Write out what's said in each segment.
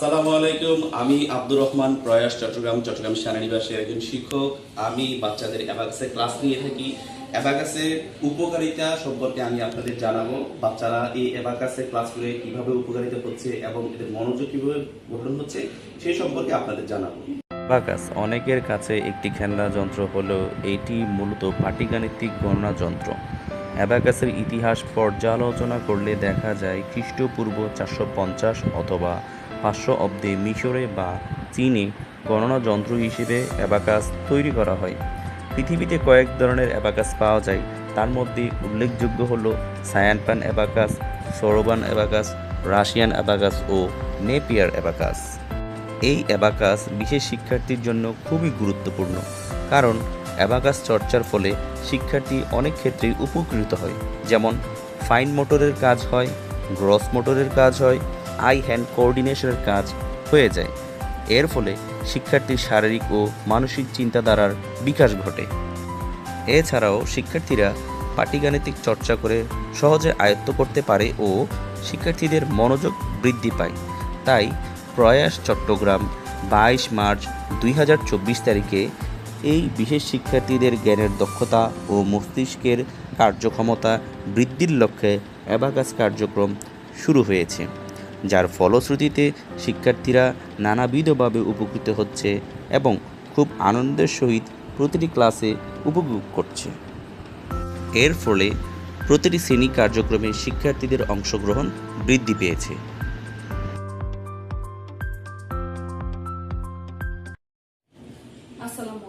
আসসালামু আলাইকুম, আমি আব্দুর রহমান, প্রয়াস চট্টগ্রাম চট্টগ্রাম সেনানিবাসের একজন শিক্ষক। আমি বাচ্চাদের অ্যাবাকাসে ক্লাস নিয়ে থাকি। অ্যাবাকাসের উপকারিতা সম্পর্কে আমি আপনাদের জানাব। বাচ্চারা এই অ্যাবাকাসে ক্লাস করে কীভাবে উপকারিতা হচ্ছে এবং এদের মনোযোগ কীভাবে গঠন হচ্ছে, সেই সম্পর্কে আপনাদের জানাব। অ্যাবাকাস অনেকের কাছে একটি খেলনা যন্ত্র হলেও এটি মূলত পাটিগাণিতিক গণনা যন্ত্র। অ্যাবাকাসের ইতিহাস পর্যালোচনা করলে দেখা যায় খ্রিস্টপূর্ব চারশো পঞ্চাশ অথবা পাঁচশো অব্দে মিশরে বা চীনে গণনা যন্ত্র হিসেবে অ্যাবাকাস তৈরি করা হয়। পৃথিবীতে কয়েক ধরনের অ্যাবাকাস পাওয়া যায়। তার মধ্যে উল্লেখযোগ্য হল suanpan abacus, soroban abacus, Russian abacus ও নেপিয়ার অ্যাবাকাস। এই অ্যাবাকাস বিশেষ শিক্ষার্থীর জন্য খুবই গুরুত্বপূর্ণ, কারণ অ্যাবাকাস চর্চার ফলে শিক্ষার্থী অনেক ক্ষেত্রেই উপকৃত হয়। যেমন, ফাইন মোটরের কাজ হয়, গ্রস মোটরের কাজ হয় আই হ্যান্ড কোঅর্ডিনেশনের কাজ হয়ে যায়। এর ফলে শিক্ষার্থীর শারীরিক ও মানসিক চিন্তাধারার বিকাশ ঘটে। এছাড়াও শিক্ষার্থীরা পাটিগাণিতিক চর্চা করে সহজে আয়ত্ত করতে পারে ও শিক্ষার্থীদের মনোযোগ বৃদ্ধি পায়। তাই প্রয়াস চট্টগ্রাম বাইশ মার্চ দুই হাজার চব্বিশ তারিখে এই বিশেষ শিক্ষার্থীদের জ্ঞানের দক্ষতা ও মস্তিষ্কের কার্যক্ষমতা বৃদ্ধির লক্ষ্যে অ্যাবাকাস কার্যক্রম শুরু হয়েছে। যার ফলশ্রুতিতে শিক্ষার্থীরা নানাবিধভাবে উপকৃত হচ্ছে এবং খুব আনন্দের সহিত প্রতিটি ক্লাসে উপভোগ করছে। এর ফলে প্রতিটি শ্রেণি কার্যক্রমে শিক্ষার্থীদের অংশগ্রহণ বৃদ্ধি পেয়েছে। আসসালামু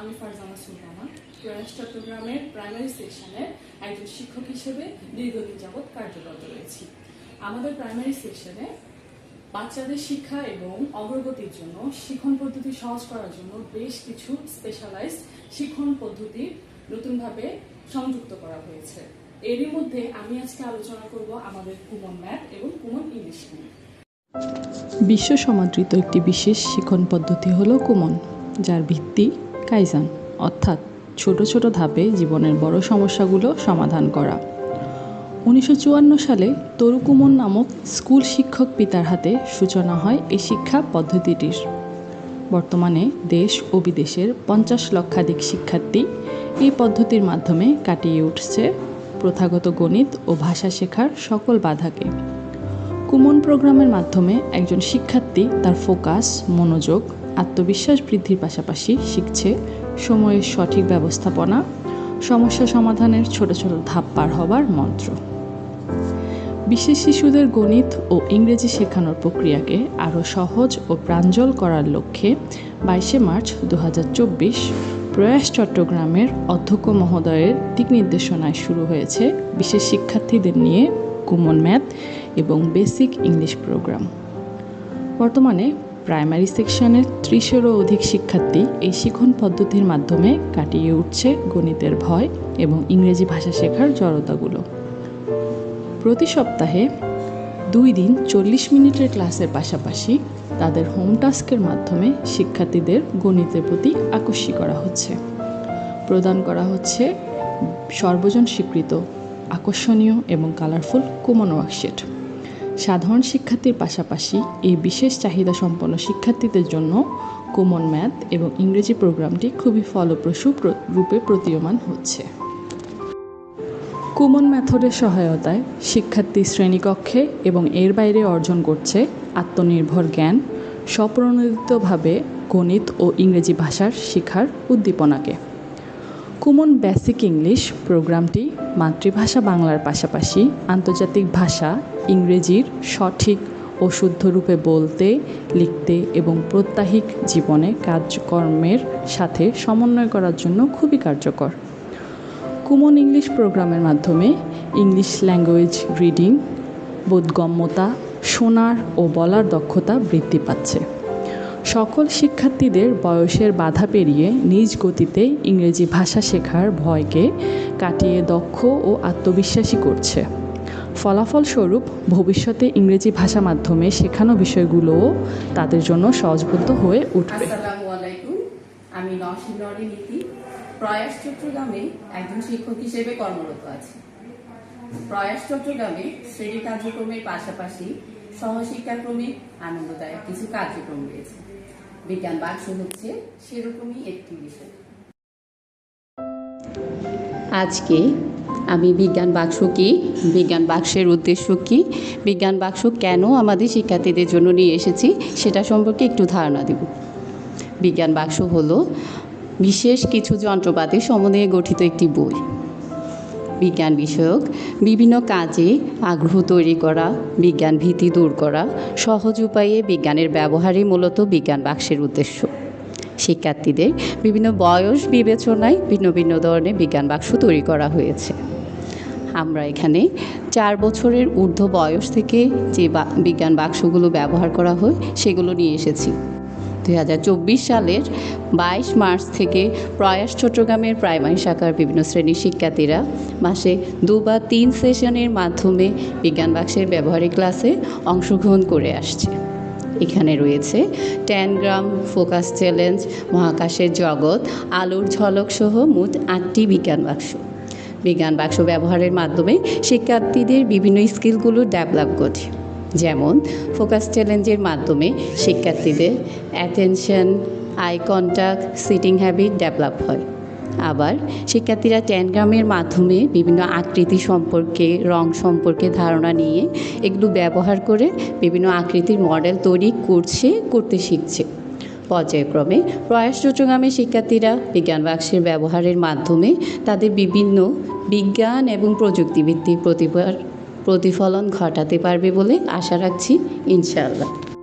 আমি ফারজানা সুলতানা। প্রয়াস চট্টগ্রামের প্রাইমারি সেকশনের একজন শিক্ষক হিসেবে দীর্ঘদিন যাবৎ কার্যরত রয়েছি। আমাদের প্রাইমারি সেকশনে বাচ্চাদের শিক্ষা এবং অগ্রগতির জন্য, শিক্ষণ পদ্ধতি সহজ করার জন্য বেশ কিছু স্পেশালাইজড শিক্ষণ পদ্ধতি নতুনভাবে সংযুক্ত করা হয়েছে। এরই মধ্যে আমি আজকে আলোচনা করব আমাদের কুমন ম্যাথ এবং কুমন ইংলিশ নিয়ে। বিশ্ব সমাদৃত একটি বিশেষ শিক্ষণ পদ্ধতি হল কুমন, যার ভিত্তি কাইজান, অর্থাৎ ছোট ছোট ধাপে জীবনের বড় সমস্যাগুলো সমাধান করা। উনিশশো চুয়ান্ন সালে তরু কুমন নামক স্কুল শিক্ষক পিতার হাতে সূচনা হয় এই শিক্ষা পদ্ধতিটির। বর্তমানে দেশ ও বিদেশের পঞ্চাশ লক্ষাধিক শিক্ষার্থী এই পদ্ধতির মাধ্যমে কাটিয়ে উঠছে প্রথাগত গণিত ও ভাষা শেখার সকল বাধাকে। কুমন প্রোগ্রামের মাধ্যমে একজন শিক্ষার্থী তার ফোকাস, মনোযোগ, আত্মবিশ্বাস বৃদ্ধির পাশাপাশি শিখছে সময়ের সঠিক ব্যবস্থাপনা, সমস্যা সমাধানের ছোট ছোট ধাপ পার হবার মন্ত্র। বিশেষ শিশুদের গণিত ও ইংরেজি শেখানোর প্রক্রিয়াকে আরও সহজ ও প্রাঞ্জল করার লক্ষ্যে বাইশে মার্চ দু হাজার চব্বিশ প্রয়াস চট্টগ্রামের অধ্যক্ষ মহোদয়ের দিক নির্দেশনায় শুরু হয়েছে বিশেষ শিক্ষার্থীদের নিয়ে কুমন ম্যাথ এবং বেসিক ইংলিশ প্রোগ্রাম। বর্তমানে প্রাইমারি সেকশনের ত্রিশেরও অধিক শিক্ষার্থী এই শিখন পদ্ধতির মাধ্যমে কাটিয়ে উঠছে গণিতের ভয় এবং ইংরেজি ভাষা শেখার জড়তাগুলো। প্রতি সপ্তাহে দুই দিন চল্লিশ মিনিটের ক্লাসের পাশাপাশি তাদের হোম টাস্কের মাধ্যমে শিক্ষার্থীদের গণিতের প্রতি আকর্ষী করা হচ্ছে। প্রদান করা হচ্ছে সর্বজন স্বীকৃত, আকর্ষণীয় এবং কালারফুল কুমন ওয়ার্কশিট। সাধারণ শিক্ষার্থীর পাশাপাশি এই বিশেষ চাহিদা সম্পন্ন শিক্ষার্থীদের জন্য কুমন ম্যাথ এবং ইংরেজি প্রোগ্রামটি খুবই ফলপ্রসূ প্র- রূপে প্রতীয়মান হচ্ছে। কুমন মেথডের সহায়তায় শিক্ষার্থী শ্রেণীকক্ষে এবং এর বাইরে অর্জন করছে আত্মনির্ভর জ্ঞান, স্বপ্রণোদিতভাবে গণিত ও ইংরেজি ভাষার শিখার উদ্দীপনাকে। কুমন বেসিক ইংলিশ প্রোগ্রামটি মাতৃভাষা বাংলার পাশাপাশি আন্তর্জাতিক ভাষা, ইংরেজির সঠিক ও শুদ্ধ রূপে বলতে, লিখতে এবং প্রত্যাহিক জীবনে কাজকর্মের সাথে সমন্বয় করার জন্য খুবই কার্যকর। কুমন ইংলিশ প্রোগ্রামের মাধ্যমে ইংলিশ ল্যাঙ্গুয়েজ রিডিং, বোধগম্যতা, শোনার ও বলার দক্ষতা বৃদ্ধি পাচ্ছে। সকল শিক্ষার্থীদের বয়সের বাধা পেরিয়ে নিজ গতিতে ইংরেজি ভাষা শেখার ভয়কে কাটিয়ে দক্ষ ও আত্মবিশ্বাসী করছে। ফলাফলস্বরূপ ভবিষ্যতে ইংরেজি ভাষা মাধ্যমে শেখানো বিষয়গুলোও তাদের জন্য সহজবোধ্য হয়ে উঠবে। আমি প্রয়াস চট্টগ্রামে একজন শিক্ষক হিসেবে কর্মরত আছি প্রয়াস চট্টগ্রামে শ্রেণি কার্যক্রমের পাশাপাশি সহশিক্ষাক্রমে আনন্দদায়ক কিছু কার্যক্রম রয়েছে। বিজ্ঞান বাক্স হচ্ছে সেরকমই একটি বিষয়। আজকে আমি বিজ্ঞান বাক্স কি, বিজ্ঞান বাক্সের উদ্দেশ্য কী, বিজ্ঞান বাক্স কেন আমাদের শিক্ষার্থীদের জন্য নিয়ে এসেছি, সেটা সম্পর্কে একটু ধারণা দেব। বিজ্ঞান বাক্স হলো বিশেষ কিছু যন্ত্রপাতি সমন্বয়ে গঠিত একটি বই। বিজ্ঞান বিষয়ক, বিভিন্ন কাজে আগ্রহ তৈরি করা, বিজ্ঞান ভীতি দূর করা, সহজ উপায়ে বিজ্ঞানের ব্যবহারই মূলত বিজ্ঞান বাক্সের উদ্দেশ্য। শিক্ষার্থীদের বিভিন্ন বয়স বিবেচনায় ভিন্ন ভিন্ন ধরনের বিজ্ঞান বাক্স তৈরি করা হয়েছে। আমরা এখানে চার বছরের ঊর্ধ্ব বয়স থেকে যে বিজ্ঞান বাক্সগুলো ব্যবহার করা হয়, সেগুলো নিয়ে এসেছি। দুই হাজার চব্বিশ সালের বাইশ মার্চ থেকে প্রয়াস চট্টগ্রামের প্রাইমারি শাখার বিভিন্ন শ্রেণির শিক্ষার্থীরা মাসে দু বা তিন সেশনের মাধ্যমে বিজ্ঞান বাক্সের ব্যবহারিক ক্লাসে অংশগ্রহণ করে আসছে। এখানে রয়েছে টেন গ্রাম ফোকাস চ্যালেঞ্জ, মহাকাশের জগৎ, আলোর ঝলক সহ মোট আটটি বিজ্ঞান বাক্স। বিজ্ঞান বাক্স ব্যবহারের মাধ্যমে শিক্ষার্থীদের বিভিন্ন স্কিলগুলো ডেভেলপ ঘটে। যেমন ফোকাস চ্যালেঞ্জের মাধ্যমে শিক্ষার্থীদের attention eye contact sitting habit develop হয়। আবার শিক্ষার্থীরা ট্যানগ্রামের মাধ্যমে বিভিন্ন আকৃতি সম্পর্কে, রং সম্পর্কে ধারণা নিয়ে এগুলো ব্যবহার করে বিভিন্ন আকৃতির মডেল তৈরি করছে, করতে শিখছে। পর্যায়ক্রমে প্রয়াস চট্টগ্রামের শিক্ষার্থীরা বিজ্ঞান বাক্সের ব্যবহারের মাধ্যমে তাদের বিভিন্ন বিজ্ঞান এবং প্রযুক্তিভিত্তিক প্রতিভার প্রতিফলন ঘটাতে পারবে বলে আশা রাখছি ইনশাআল্লাহ।